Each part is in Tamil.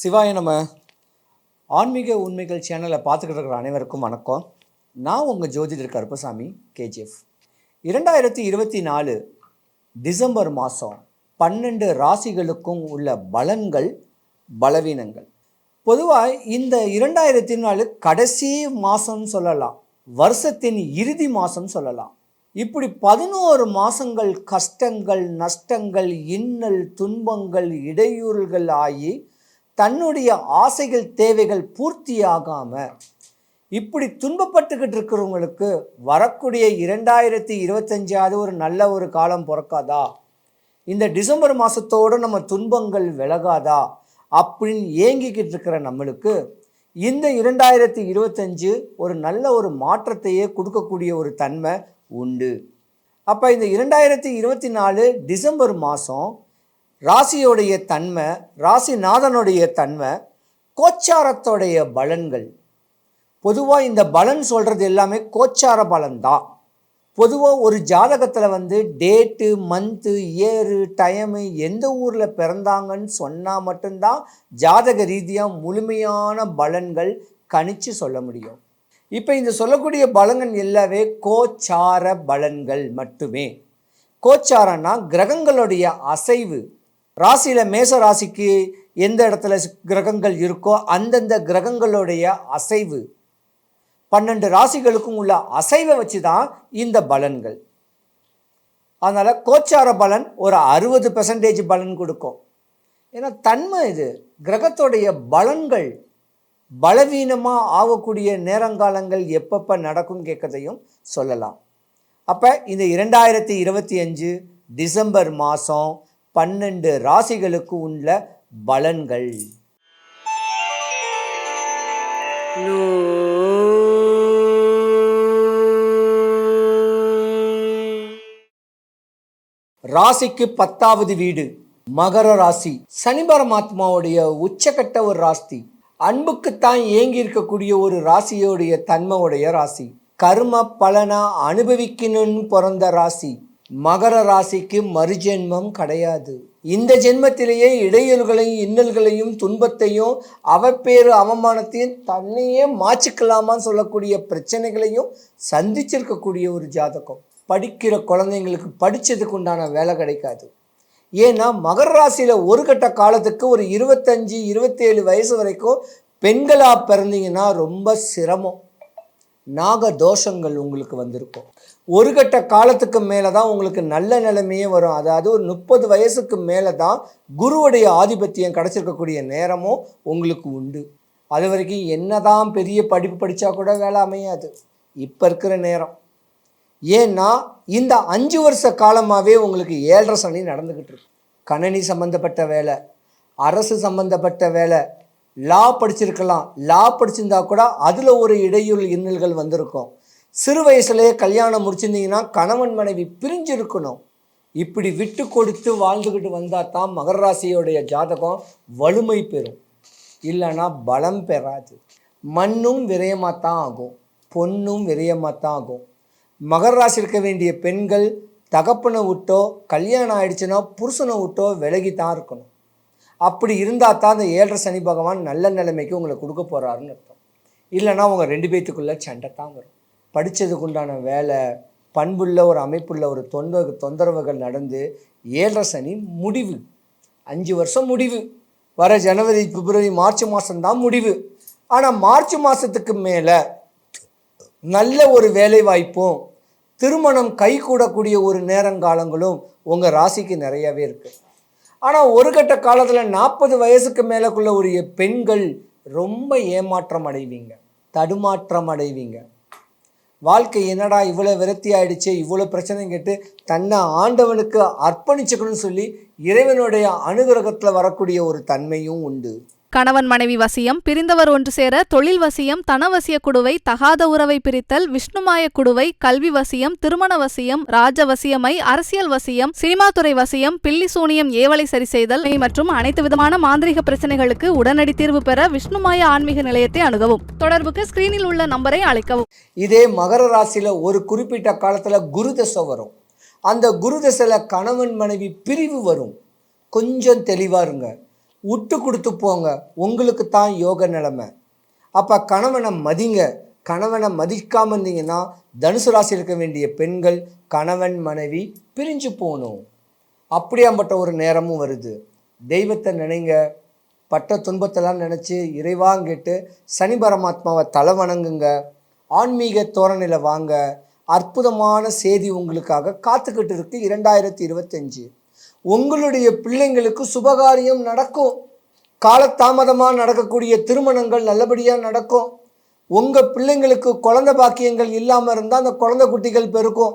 சிவாய நம்ம ஆன்மீக உண்மைகள் சேனலை பார்த்துக்கிட்டு இருக்கிற அனைவருக்கும் வணக்கம். நான் உங்கள் ஜோதிடர் கருப்பசாமி கேஜிஎஃப் இரண்டாயிரத்தி இருபத்தி நாலு டிசம்பர் மாதம் பன்னெண்டு ராசிகளுக்கும் உள்ள பலன்கள் பலவீனங்கள். பொதுவாக இந்த இரண்டாயிரத்தி நாலு கடைசி மாதம்னு சொல்லலாம் வருஷத்தின் இறுதி மாதம் சொல்லலாம். இப்படி பதினோரு மாதங்கள் கஷ்டங்கள் நஷ்டங்கள் இன்னல் துன்பங்கள் இடையூறுகள் ஆகி தன்னுடைய ஆசைகள் தேவைகள் பூர்த்தியாகாமல் இப்படி துன்பப்பட்டுக்கிட்டு இருக்கிறவங்களுக்கு வரக்கூடிய இரண்டாயிரத்தி இருபத்தஞ்சாவது ஒரு நல்ல ஒரு காலம் பிறக்காதா? இந்த டிசம்பர் மாதத்தோடு நம்ம துன்பங்கள் விலகாதா? அப்படின்னு ஏங்கிக்கிட்டு இருக்கிற நம்மளுக்கு இந்த இரண்டாயிரத்தி இருபத்தஞ்சு ஒரு நல்ல ஒரு மாற்றத்தையே கொடுக்கக்கூடிய ஒரு தன்மை உண்டு. அப்போ இந்த இரண்டாயிரத்தி இருபத்தி நாலு டிசம்பர் மாதம் ராசியோடைய தன்மை ராசிநாதனுடைய தன்மை கோச்சாரத்தோடைய பலன்கள். பொதுவாக இந்த பலன் சொல்கிறது எல்லாமே கோச்சார பலன் தான் பொதுவாக ஒரு ஜாதகத்தில் வந்து டேட்டு மந்த்து இயரு டைமு எந்த ஊரில் பிறந்தாங்கன்னு சொன்னால் மட்டும்தான் ஜாதக ரீதியாக முழுமையான பலன்கள் கணிச்சு சொல்ல முடியும். இப்போ இந்த சொல்லக்கூடிய பலன்கள் எல்லாமே கோச்சார பலன்கள் மட்டுமே. கோச்சாரன்னா கிரகங்களுடைய அசைவு ராசியில் மேச ராசிக்கு எந்த இடத்துல கிரகங்கள் இருக்கோ அந்தந்த கிரகங்களுடைய அசைவு. பன்னெண்டு ராசிகளுக்கும் உள்ள அசைவை வச்சு தான் இந்த பலன்கள். அதனால் கோச்சார பலன் ஒரு அறுபது பெர்சன்டேஜ் பலன் கொடுக்கும். ஏன்னா தன்மை இது. கிரகத்தோடைய பலன்கள் பலவீனமாக ஆகக்கூடிய நேரங்காலங்கள் எப்பப்போ நடக்கும் கேட்கதையும் சொல்லலாம். அப்போ இந்த இரண்டாயிரத்தி இருபத்தி அஞ்சு டிசம்பர் மாதம் பன்னெண்டு ராசிகளுக்கு உள்ள பலன்கள். ராசிக்கு பத்தாவது வீடு மகர ராசி. சனி பரமாத்மாவுடைய உச்சக்கட்ட ஒரு ராசி. அன்புக்குத்தான் ஏங்கி இருக்கக்கூடிய ஒரு ராசியோடைய தன்மையுடைய ராசி. கர்ம பலனா அனுபவிக்கணும்னு பிறந்த ராசி. மகர ராசிக்கு மறுஜென்மம் கிடையாது. இந்த ஜென்மத்திலேயே இடையூறுகளையும் இன்னல்களையும் துன்பத்தையும் அவப்பேறு அவமானத்தையும் தன்னையே மாச்சிக்கலாமான்னு சொல்லக்கூடிய பிரச்சனைகளையும் சந்திச்சிருக்கக்கூடிய ஒரு ஜாதகம். படிக்கிற குழந்தைங்களுக்கு படித்ததுக்கு உண்டான வேலை கிடைக்காது. ஏன்னா மகர ராசியில் ஒரு கட்ட காலத்துக்கு ஒரு இருபத்தஞ்சி இருபத்தேழு வயசு வரைக்கும் பெண்களாக பிறந்தீங்கன்னா ரொம்ப சிரமம். நாக தோஷங்கள் உங்களுக்கு வந்திருக்கும். ஒரு கட்ட காலத்துக்கு மேலே தான் உங்களுக்கு நல்ல நிலைமையே வரும். அதாவது ஒரு முப்பது வயசுக்கு மேலே தான் குருவுடைய ஆதிபத்தியம் கிடச்சிருக்கக்கூடிய நேரமும் உங்களுக்கு உண்டு. அது வரைக்கும் என்னதான் பெரிய படிப்பு படித்தா கூட வேலை அமையாது. இப்போ இருக்கிற நேரம். ஏன்னா இந்த அஞ்சு வருஷ காலமாகவே உங்களுக்கு ஏழரை சனி நடந்துக்கிட்டு இருக்கு. கணனி சம்மந்தப்பட்ட வேலை அரசு சம்மந்தப்பட்ட வேலை லா படிச்சிருக்கலாம். லா படிச்சிருந்தா கூட அதில் ஒரு இடையூறு இன்னல்கள் வந்திருக்கும். சிறு வயசுலேயே கல்யாணம் முடிச்சிருந்தீங்கன்னா கணவன் மனைவி பிரிஞ்சிருக்கணும். இப்படி விட்டு கொடுத்து வாழ்ந்துக்கிட்டு வந்தால் தான் மகர ராசியோடைய ஜாதகம் வலிமை பெறும். இல்லைன்னா பலம் பெறாது. மண்ணும் விரயமாக தான் ஆகும். பொண்ணும் விரயமாக தான் ஆகும். மகர ராசி இருக்க வேண்டிய பெண்கள் தகப்பனை விட்டோ கல்யாணம் ஆயிடுச்சுன்னா புருஷனை விட்டோ விலகி தான் இருக்கணும். அப்படி இருந்தால் தான் அந்த ஏழரை சனி பகவான் நல்ல நிலைமைக்கு உங்களை கொடுக்க போகிறாருன்னு அர்த்தம். இல்லைன்னா உங்கள் ரெண்டு பேத்துக்குள்ளே சண்டை தான் வரும். படித்ததுக்கு உண்டான வேலை பண்புள்ள ஒரு அமைப்புள்ள ஒரு தொந்தரவு தொந்தரவுகள் நடந்து ஏழரை சனி முடிவு. அஞ்சு வருஷம் முடிவு. வர ஜனவரி பிப்ரவரி மார்ச் மாதம்தான் முடிவு. ஆனால் மார்ச் மாதத்துக்கு மேலே நல்ல ஒரு வேலை வாய்ப்பும் திருமணம் கைகூடக்கூடிய ஒரு நேரங்காலங்களும் உங்கள் ராசிக்கு நிறையவே இருக்குது ஆனால் ஒரு கட்ட காலத்தில் நாற்பது வயசுக்கு மேலக்குள்ள ஒரு பெண்கள் ரொம்ப ஏமாற்றம் அடைவீங்க தடுமாற்றம் அடைவீங்க. வாழ்க்கை என்னடா இவ்வளோ விரக்தி ஆயிடுச்சு இவ்வளோ பிரச்சனை கேட்டு தன்னை ஆண்டவனுக்கு அர்ப்பணிச்சுக்கணும்னு சொல்லி இறைவனுடைய அனுகிரகத்தில் வரக்கூடிய ஒரு தன்மையும் உண்டு. கணவன் மனைவி வசியம் பிரிந்தவர் ஒன்று சேர தொழில் வசியம் தனவசிய குடுவை தகாத உறவை பிரித்தல் விஷ்ணுமாய குடுவை கல்வி வசியம் திருமண வசியம் ராஜ வசியமை அரசியல் வசியம் சினிமாத்துறை வசியம் பில்லி சூனியம் ஏவலை சரி செய்தல் மற்றும் அனைத்து விதமான மாந்திரிக பிரச்சனைகளுக்கு உடனடி தீர்வு பெற விஷ்ணுமாய ஆன்மீக நிலையத்தை அணுகவும். தொடர்புக்கு ஸ்கிரீனில் உள்ள நம்பரை அழைக்கவும். இதே மகர ராசியில ஒரு குறிப்பிட்ட காலத்தில் குரு தசை வரும். அந்த குரு கணவன் மனைவி பிரிவு வரும். கொஞ்சம் தெளிவாருங்க விட்டு கொடுத்து போங்க. உங்களுக்கு தான் யோக நிலைமை. அப்போ கணவனை மதிங்க. கணவனை மதிக்காமல் இருந்தீங்கன்னா தனுசு ராசி இருக்க வேண்டிய பெண்கள் கணவன் மனைவி பிரிஞ்சு போகணும். அப்படியாம்பட்ட ஒரு நேரமும் வருது. தெய்வத்தை நினைங்க. பட்ட துன்பத்தெல்லாம் நினச்சி இறைவாங்க கேட்டு சனி பரமாத்மாவை தலை வணங்குங்க. ஆன்மீக தோரணையில் வாங்க. அற்புதமான செய்தி உங்களுக்காக காத்துக்கிட்டு இருக்கு இரண்டாயிரத்தி இருபத்தஞ்சு. உங்களுடைய பிள்ளைங்களுக்கு சுபகாரியம் நடக்கும். காலதாமதமாக நடக்கக்கூடிய திருமணங்கள் நல்லபடியாக நடக்கும். உங்கள் பிள்ளைங்களுக்கு குழந்த பாக்கியங்கள் இல்லாமல் இருந்தால் அந்த குழந்தை குட்டிகள் பெருக்கும்.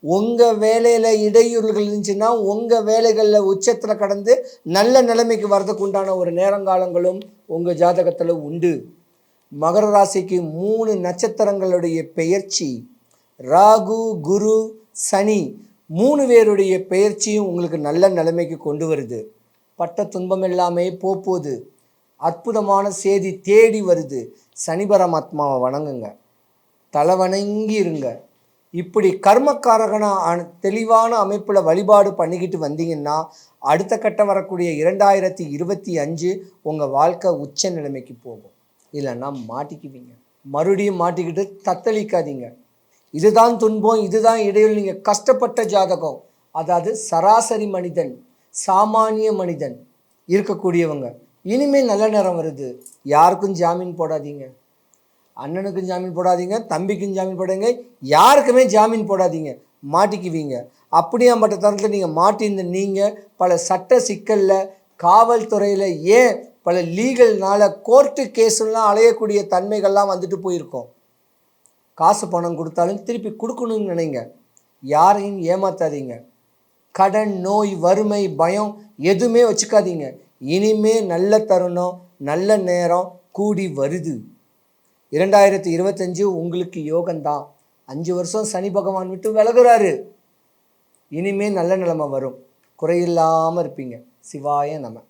உங்கள் வேலையில் இடையூறுகள் இருந்துச்சுன்னா உங்கள் வேலைகளில் உச்சத்தில் கடந்து நல்ல நிலைமைக்கு வர்றதுக்கு உண்டான ஒரு நேரங்காலங்களும் உங்கள் ஜாதகத்தில் உண்டு. மகர ராசிக்கு மூணு நட்சத்திரங்களுடைய பெயர்ச்சி. ராகு குரு சனி மூணு பேருடைய பெயர்ச்சியும் உங்களுக்கு நல்ல நிலைமைக்கு கொண்டு வருது. பட்ட துன்பம் எல்லாமே போப்போது அற்புதமான செய்தி தேடி வருது. சனி பரமாத்மாவை வணங்குங்க. தலை வணங்கி இருங்க. இப்படி கர்மக்காரகனாக தெளிவான அமைப்பில் வழிபாடு பண்ணிக்கிட்டு வந்தீங்கன்னா அடுத்த கட்டம் வரக்கூடிய இரண்டாயிரத்தி இருபத்தி அஞ்சு உங்கள் வாழ்க்கை உச்ச நிலைமைக்கு போகும். இல்லைன்னா மாட்டிக்குவீங்க. மறுபடியும் மாட்டிக்கிட்டு தத்தளிக்காதீங்க. இதுதான் துன்பம் இதுதான் இடையில் நீங்கள் கஷ்டப்பட்ட ஜாதகம் அதாவது சராசரி மனிதன் சாமானிய மனிதன் இருக்கக்கூடியவங்க. இனிமேல் நல்ல நேரம் வருது. யாருக்கும் ஜாமீன் போடாதீங்க. அண்ணனுக்கும் ஜாமீன் போடாதீங்க தம்பிக்கும் ஜாமீன் போடாதீங்க யாருக்குமே ஜாமீன் போடாதீங்க. மாட்டிக்குவீங்க. அப்படியே மற்ற தரத்தில் நீங்கள் மாட்டியிருந்த நீங்கள் பல சட்ட சிக்கலில் காவல்துறையில் ஏன் பல லீகல்னால கோர்ட்டு கேஸுலாம் அலையக்கூடிய தன்மைகள்லாம் வந்துட்டு போயிருக்கோம். காசு பணம் கொடுத்தாலும் திருப்பி கொடுக்கணும்னு நினைங்க. யாரையும் ஏமாத்தாதீங்க. கடன் நோய் வறுமை பயம் எதுவுமே வச்சுக்காதீங்க. இனிமே நல்ல தருணம் நல்ல நேரம் கூடி வருது. இரண்டாயிரத்தி இருபத்தஞ்சு உங்களுக்கு யோகம்தான். அஞ்சு வருஷம் சனி பகவான் விட்டு விலகுறாரு. இனிமே நல்ல நிலைமை வரும். குறையில்லாமல் இருப்பீங்க. சிவாய நம்ம